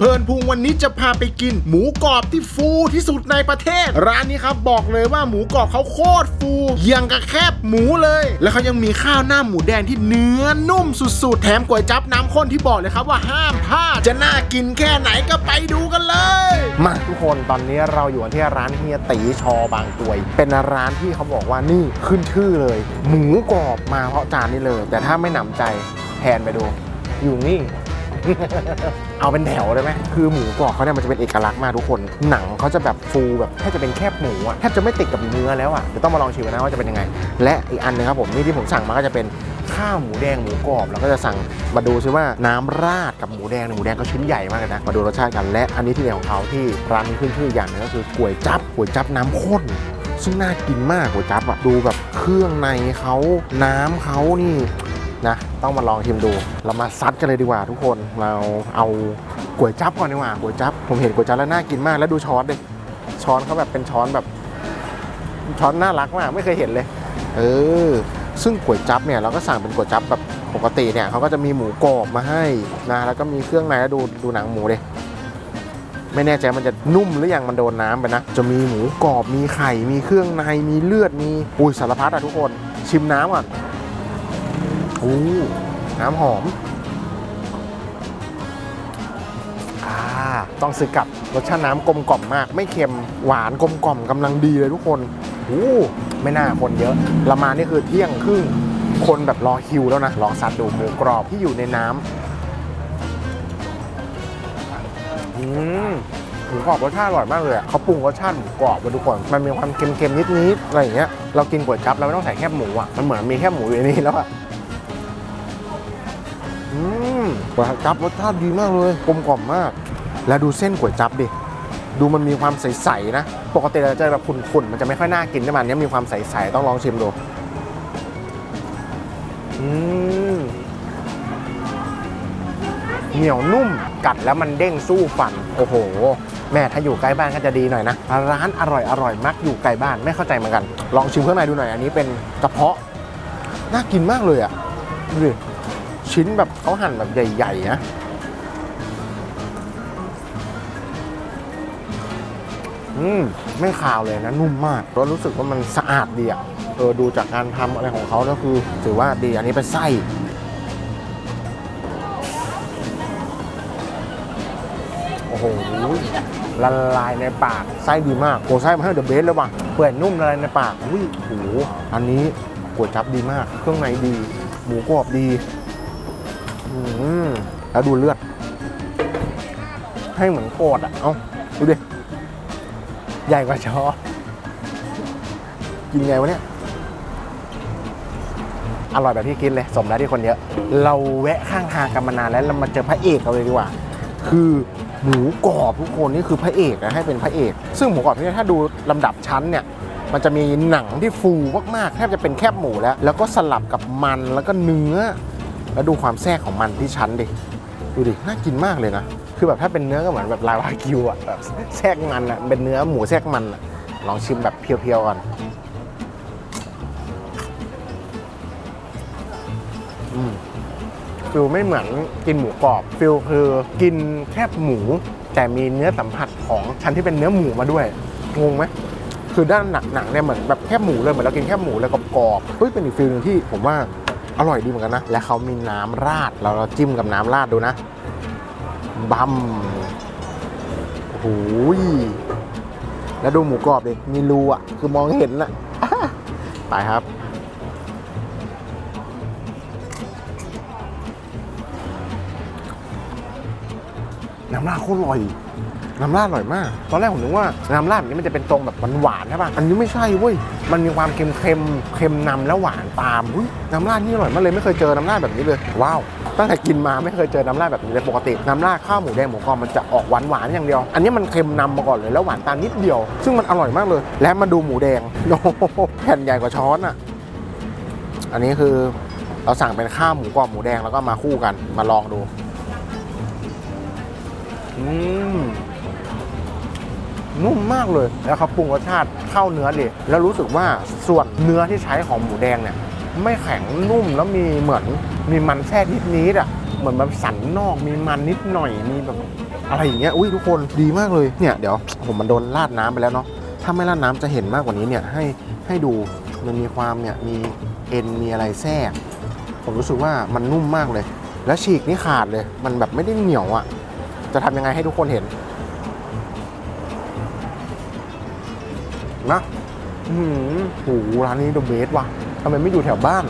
เพลินพุงวันนี้จะพาไปกิน หมูกรอบที่ฟูที่สุดในประเทศ ร้านนี้ครับบอกเลยว่าหมูกรอบเขาโคตรฟูยังกับแคบหมูเลย แล้วเขายังมีข้าวหน้าหมูแดงที่เนื้อนุ่มสุดๆ แถมก๋วยจับน้ำข้นที่บอกเลยครับว่าห้ามพลาดจะน่ากินแค่ไหนก็ไปดูกันเลย มาทุกคนตอนนี้เราอยู่ที่ร้านเฮียตีชอบางกรวย เป็นร้านที่เขาบอกว่านี่ขึ้นชื่อเลย หมูกรอบมาเพราะจานนี้เลย แต่ถ้าไม่หนำใจแทนไปดู อยู่นี่ เอาเป็นแถวเลยไหมคือหมูกรอบเขาเนี่ยมันจะเป็นเอกลักษณ์มากทุกคน หนังเขาจะแบบฟูแบบแทบจะเป็นแคบหมูอะแทบจะไม่ติดกับเนื้อแล้วอะเดี๋ยวต้องมาลองชิมนะว่าจะเป็นยังไง และอีกอันหนึงครับผมนี่ที่ผมสั่งมาก็จะเป็นข้าวหมูแดงหมูกรอบแล้วก็จะสั่งมาดูซิว่าน้ำราดกับหมูแดงหมูแดงก็ชิ้นใหญ่มากเลยนะมาดูรสชาติกันและอันนี้ที่เด็ดของเขาที่ร้านนี้ขึ้นชื่ออย่างหนึงก็คือก๋วยจั๊บก๋วยจั๊บน้ำข้นซึ่งน่ากินมากก๋วยจั๊บอะดูแบบเครื่องในเขาน้ำเขานี่ นะ ต้องมาลองชิมดู เรามาซัดกันเลยดีกว่าทุกคน เราเอาก๋วยจั๊บก่อนดีกว่าก๋วยจั๊บ ผมเห็นก๋วยจั๊บแล้วน่ากินมาก แล้วดูช้อนดิ ช้อนเขาแบบเป็นช้อนแบบ ช้อนน่ารักมาก ไม่เคยเห็นเลย เออ ซึ่งก๋วยจั๊บเนี่ยเราก็สั่งเป็นก๋วยจั๊บแบบปกติเนี่ยเขาก็จะมีหมูกรอบมาให้นะ แล้วก็มีเครื่องในแล้วดูดูหนังหมูเดิไม่แน่ใจมันจะนุ่มหรือยังมันโดนน้ำไปนะ จะมีหมูกรอบมีไข่ มีเครื่องในมีเลือดมีอุ้ยสารพัดอะทุกคน ชิมน้ำก่อน โอ้น้ำหอมต้องซื้อกลับรสชาติน้ำกลมกล่อมมาก ไม่เค็มหวานกลมกล่อมกำลังดีเลยทุกคนโอ้ไม่น่าคนเยอะเรามานี่คือเที่ยงครึ่งคนแบบรอคิวแล้วนะลองซัดดูหมูกรอบที่อยู่ในน้ำอืมหมูกรอบรสชาติอร่อยมากเลยอะเขาปรุงรสชาติหมูกรอบมาทุกคนมันมีความเค็มๆนิดๆอะไรอย่างเงี้ยเรากินก๋วยจั๊บเราไม่ต้องใส่แค่หมูอะมันเหมือนมีแค่หมูอยู่ในนี้แล้วอะ อืมก๋วยจับรสชาติดีมากเลยกลมกล่อมมาก แล้วดูเส้นก๋วยจับดิดูมันมีความใสๆนะ ปกติเราจะแบบขุ่นๆมันจะไม่ค่อยน่ากินใช่มันนี้มีความใสๆต้องลองชิมดูเหนียวนุ่มกัดแล้วมันเด้งสู้ฟัน โอ้โห แม่ถ้าอยู่ใกล้บ้านก็จะดีหน่อยนะ ร้านอร่อยอร่อยมักอยู่ไกลบ้านไม่เข้าใจเหมือนกัน ลองชิมข้างในดูหน่อย อันนี้เป็นกระเพาะ น่ากินมากเลยอะดูดิ ชิ้นแบบเขาหั่นแบบใหญ่ๆนะอืมไม่คาวเลยนะนุ่มมากแล้วรู้สึกว่ามันสะอาดดีอะเออดูจากการทำอะไรของเขาก็คือ ถือว่าดีอันนี้เป็นไส้โอ้โหละลายในปากไส้ดีมากโอ้ไส้มาให้เดอะเบสเลยว่ะเปื่อยนุ่มละลายในปากอุ้ยโอ้โหอันนี้ก๋วยจับดีมาก เครื่องในดี หมูกรอบดี แล้วดูเลือด ให้เหมือนโกดอะ เอาดูดิ ใหญ่กว่าช้อกินไงวะเนี่ย อร่อยแบบที่คิดเลย สมแล้วที่คนเยอะ เราแวะข้างทางกันมานานแล้วเรามาเจอพระเอกเราเลยดีกว่า คือหมูกรอบทุกคนนี่คือพระเอกนะให้เป็นพระเอก ซึ่งหมูกรอบที่นี่ถ้าดูลำดับชั้นเนี่ยมันจะมีหนังที่ฟูมากๆแทบจะเป็นแคบหมูแล้ว แล้วก็สลับกับมันแล้วก็เนื้อ แล้วดูความแทรกของมันที่ชั้นดิ ดูดิ น่ากินมากเลยนะ คือแบบถ้าเป็นเนื้อก็เหมือนแบบลาวากิวอะแบบแทรกมันอะเป็นเนื้อหมูแทรกมันอะลองชิมแบบเพียวๆก่อนอืมฟิลไม่เหมือนกินหมูกรอบฟิลคือกินแคบหมู แต่มีเนื้อสัมผัสของชั้นที่เป็นเนื้อหมูมาด้วย งงไหมคือด้านหนักหนังเนี่ยเหมือนแบบแคบหมูเลยเหมือนเรากินแคบหมูเลยกรอบๆเฮ้ยเป็นอีกฟิลหนึงที่ผมว่า อร่อยดีเหมือนกันนะ และเขามีน้ำราด เราเราจิ้มกับน้ำราดดูนะ บัมโอ้โหยแล้วดูหมูกรอบดิมีรูอะ คือมองเห็นอะ ไปครับ น้ำราดโคตรอร่อย น้ำราดอร่อยมาก ตอนแรกผมนึกว่าน้ำราดแบบนี้มันจะเป็นตรงแบบหวานๆใช่ป่ะ อันนี้ไม่ใช่เว้ย มันมีความเค็มเค็มเค็มนำแล้วหวานตามอุ๊ยน้ำราดนี่อร่อยมากเลยไม่เคยเจอน้ำราดแบบนี้เลย ว้าว ตั้งแต่กินมาไม่เคยเจอน้ำราดแบบนี้เลยปกติ น้ำราดข้าวหมูแดงหมูกรอบมันจะออกหวานหวานอย่างเดียว อันนี้มันเค็มนำมาก่อนเลยแล้วหวานตามนิดเดียว ซึ่งมันอร่อยมากเลย และมาดูหมูแดงโอ้โหแผ่นใหญ่กว่าช้อนอะ อันนี้คือเราสั่งเป็นข้าวหมูกรอบหมูแดงแล้วก็มาคู่กันมาลองดู อืม นุ่มมากเลย แล้วเขาปรุงรสชาติเข้าเนื้อดิแล้วรู้สึกว่าส่วนเนื้อที่ใช้ของหมูแดงเนี่ยไม่แข็งนุ่มแล้วมีเหมือนมีมันแทรกนิดนิดๆอะเหมือนแบบสันนอกมีมันนิดหน่อยมีแบบอะไรอย่างเงี้ยอุ้ยทุกคนดีมากเลยเนี่ยเดี๋ยวผมมันโดนราดน้ำไปแล้วเนาะถ้าไม่ราดน้ำจะเห็นมากกว่านี้เนี่ยให้ให้ดูมันมีความเนี่ยมีเอ็นมีอะไรแทรก ผมรู้สึกว่ามันนุ่มมากเลย แล้วฉีกนี่ขาดเลย มันแบบไม่ได้เหนียวอะ่ะ จะทำยังไงให้ทุกคนเห็น นะอืมโหร้านนี้เดอะเบสว่ะทำไมไม่อยู่แถวบ้าน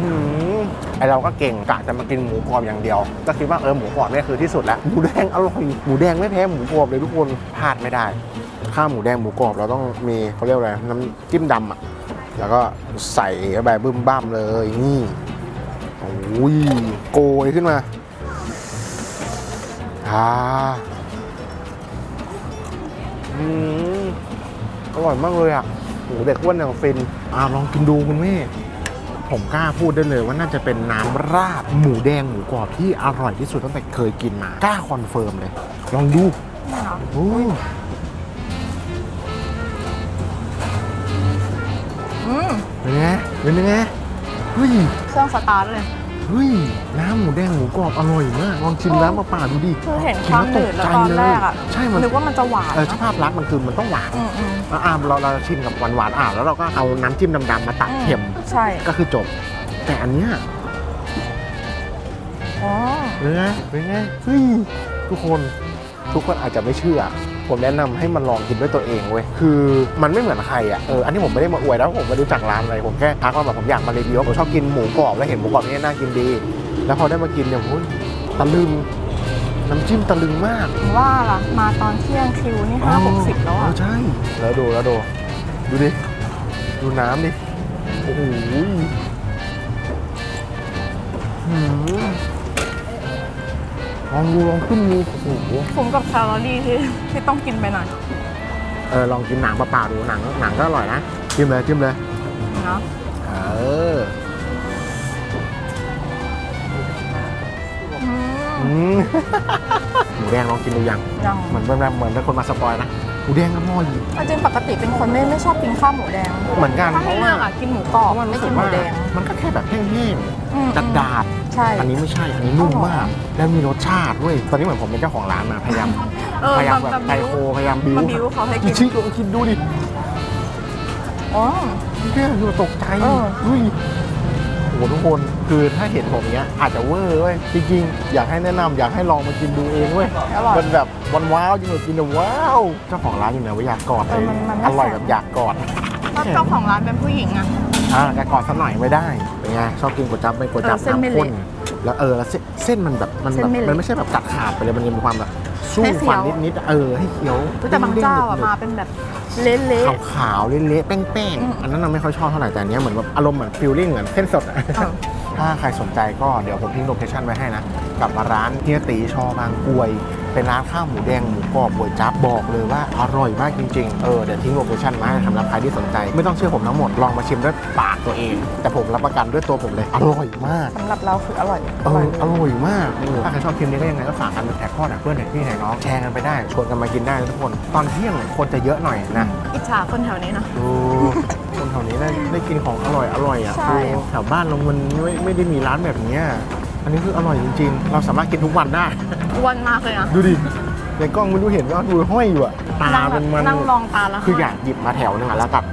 อืมไอเราก็เก่งกะจะมากินหมูกรอบอย่างเดียว ก็คิดว่าเออหมูกรอบเนี่ยคือที่สุดแล้วหมูแดงอร่อยหมูแดงไม่แพ้หมูกรอบเลยทุกคนพลาดไม่ได้ ข้าวหมูแดงหมูกรอบเราต้องมีเขาเรียกอะไรน้ำจิ้มดำอะแล้วก็ใส่เข้าไปบึ้มบ้ามเลยนี่โอ้ยโกยขึ้นมาอ่า อืมอร่อยมากเลยอะหมูเด็กอ้วนอย่างฟินอ่าลองกินดูคุณแม่ ผมกล้าพูดได้เลยว่าน่าจะเป็นน้ำราดหมูแดงหมูกรอบที่อร่อยที่สุดตั้งแต่เคยกินมากล้าคอนเฟิร์มเลย ลองดูนี่เหรอโอ้ยอืมเป็นไงเป็นไงเฮ้ย เครื่องสตาร์ทเลย เฮ้ยน้ำหมูแดงหมูกรอบอร่อยมากลองชิมน้ำเปล่าๆดูดิคือเห็นกิความตหนืดแล้วตอนแรกอะใช่มันนึกว่ามันจะหวานเออนะภาพลักษณ์มันคือมันต้องหวานอืมอืมอะอะเราเราชิมกับหวานๆอะแล้วเราก็เอาน้ำจิ้มดำๆมาตัดเค็มใช่ก็คือจบ แต่อันเนี้ยอ๋อเป็นไงเป็นไงเฮ้ยทุกคนทุกคนอาจจะไม่เชื่อ ผมแนะนำให้มันลองกินด้วยตัวเองเว้ยคือมันไม่เหมือนใครอะเอออันนี้ผมไม่ได้มาอวยแล้วผมไม่รู้จักร้านอะไรผมแค่ทักว่าแบบผมอยากมารีวิวว่าผมชอบกินหมูกรอบแล้วเห็นหมูกรอบนี่น่ากินดี แล้วพอได้มากินเนี่ยโอ้ยตะลึงน้ำจิ้มตะลึงมากถึงว่าล่ะมาตอนเที่ยงคิวนี่ห้าหกสิบแล้วเออะอใช่แล้วดูแล้วดูดูดิดูน้ำดิโอ้โหหืม ลองดูลองขึ้นดูโอ้โหคุ้มกับแคลอรี่ที่ที่ต้องกินไปหน่อยเออลองกินหนังเปล่าๆดูหนังหนังก็อร่อยนะจิ้มเลยจิ้มเลยเนาะเอออืมอืมหมูแดงลองกินดูยังยังเหมือนแบบเหมือนเป็นคนมาสปอยนะหมูแดงอร่อยจริงๆปกติเป็นคนไม่ไม่ชอบกินข้าวหมูแดงเหมือนกันถ้าเพให้ราะเลืว่าอกอะกินหมูกรอบไม่กินหมูแดงมันก็แค่แบบแห้งอืมๆดัดดาด ใช่ๆอันนี้ไม่ใช่ อันนี้นุ่มมาก แล้วมีรสชาติเว้ยตอนนี้เหมือนผมเป็นเจ้าของร้านมาพยายามเออพยายามมาแบบมาไทบิ้วโคพยายามบิ้วมาบิ้วเขาให้กิน ชิลองคิดดูดิอ๋อเนี่ยคือตกใจเออเฮ้ยโอ้โหทุกคนคือถ้าเห็นผมเนี้ยอาจจะเวอร์เว้ยจริงๆ อยากให้แนะนำอยากให้ลองมากินดูเองเว้ยอร่อยมันแบบวันว้าวจริงๆกินแบบว้าวเจ้าของร้านอยู่ไหนว่าอยากกอดเออมันมันไม่อร่อยแข็งแบบอยากกอด ถ้าเจ้าของร้านเป็นผู้หญิงอะ อ่าแกกอดสักหน่อยไม่ได้เป็นไงชอบกินก๋วยจั๊บไม่ก๋วยจั๊บเออเส้นไม่น้ำข้นเละแล้วเออแล้วเส้นเส้นมันแบบมันเส้แบบนไม่เละมันไม่ใช่แบบตัดขาดไปเลยมันยังมีความแบบสู้ให้เคี้ฟันยว นิดๆเออให้เคี้ยวแต่บางเจ้าอะด้งๆมาเป็นแบบเละขาวๆเละๆแป้งอืม ๆอันนั้นเราไม่ค่อยชอบเท่าไหร่แต่อันเนี้ยเหมือนแบบอารมณ์เหมือนฟิลลิ่งเหมือนเส้นสดอะๆเออ ถ้าใครสนใจก็เดี๋ยวผมทิ้งโลเคชั่นไว้ให้นะกลับมาร้านเฮียตีชอบางกรวย เป็นร้านข้าวหมูแดงหมูกรอบบวยจับบอกเลยว่าอร่อยมากจริงๆ เออเดี๋ยวทิ้งโลเคชั่นมาให้สำหรับใครที่สนใจ ไม่ต้องเชื่อผมทั้งหมดลองมาชิมด้วยปากตัวเอง แต่ผมรับประกันด้วยตัวผมเลย อร่อยมาก สำหรับเราคืออร่อยเออร่ออยอร่อยมากเออถ้าใครชอบคลิปนี้ก็ยังไงก็ฝากกันแท็กพ่อแท็กเพื่อนแท็กพี่แท็กน้องแชร์กันไปได้ชวนกันมากินได้นะทุกคน ตอนเที่ยงคนจะเยอะหน่อยนะ อิจฉาคนแถวนี้นะดู กินของอร่อยอร่อยอะใช่ คือแถวบ้านเรามันไม่ไม่ได้มีร้านแบบเนี้ยอันนี้คืออร่อยจริงๆ เราสามารถกินทุกวันได้ อ้วนมากเลยนะดูดิในกล้องมันดูเห็นว่าดูห้อยอยู่อะตานั่งแบเป็บนมันนั่งลองตาแล้วคืออยากหยิบมาแถวหนึงอะแล้วกัด